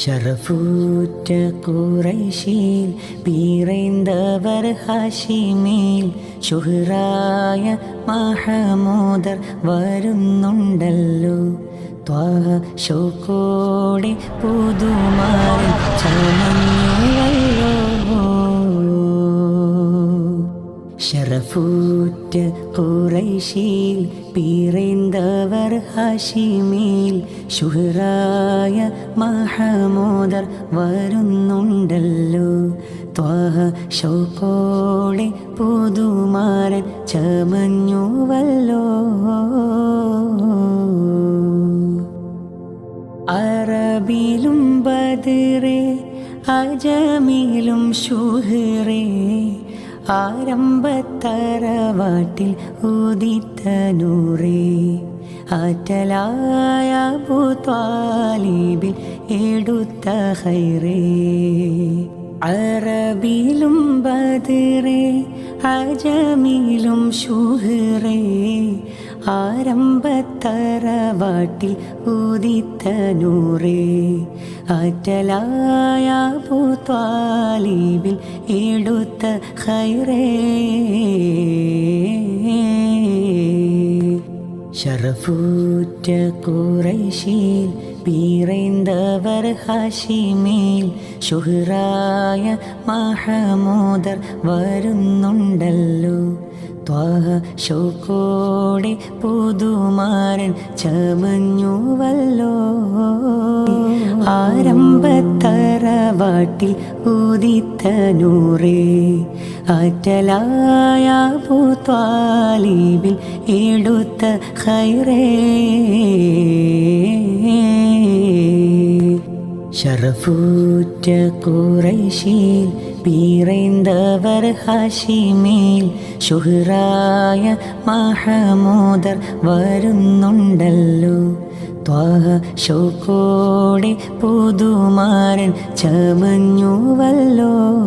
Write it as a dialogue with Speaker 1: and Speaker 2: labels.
Speaker 1: ഷറഫൂറ്റ കുറൈശീൽ പീറൈന്ദവർ ഹാഷിമേൽ ഷുഹറായ മഹമൂദർ വരുന്നുണ്ടല്ലോ. ത്വാ ഷോക്കോടെ പുതുമാറി ചമഞ്ഞുവല്ലോ ഷറഫൂറ്റ കുറൈശീൽ പീറൈന്തവർ ഹാഷിമീൽ ഷുഹറായ മഹമോദർ വരുന്നുണ്ടല്ലോ. ത്വാഹ ഷോക്കോടെ പുതുമാരൻ ചമഞ്ഞുവല്ലോ. അറബിലും ബദിറേ അജമിലും ഷുഹറേ ആരംഭത്തറവാട്ടിൽ ഊതിത്തനൂറേ ആറ്റലായ ഭൂത്വാലിബിൽ എടുത്ത ഹൈറേ. അറബിലും ബദറേ അജമിലും ഷുഹറേ. ആരംഭത്തറവാട്ടിൽ ഊതിത്തനൂറേ ആറ്റലായ പൂത്വാലിബിൽ എടുത്ത ഹൈറേ. ഷറഫൂറ്റ കുറൈശീൽ പീറൈന്തവർ ഹാഷിമേൽ ഷുഹറായ മഹമൂദർ വരുന്നുണ്ടല്ലോ. ത്വാഹ ഷോക്കോടെ പുതുമാരൻ ചമഞ്ഞുവല്ലോ. ആരംഭത്തറവാട്ടിൽ ഉദിത്തനൂറേ. ആറ്റലായ പൂത്വാലിബിൽ എടുത്ത ഹൈറേ. ഷറഫൂറ്റ കുറൈശീൽ പീറൈന്ദവർ ഹാഷിമേൽ ഷുഹറായ മഹമൂദർ വരുന്നുണ്ടല്ലോ. ത്വാഹ ഷോക്കോടെ പുതുമാരൻ ചമഞ്ഞുവല്ലോ.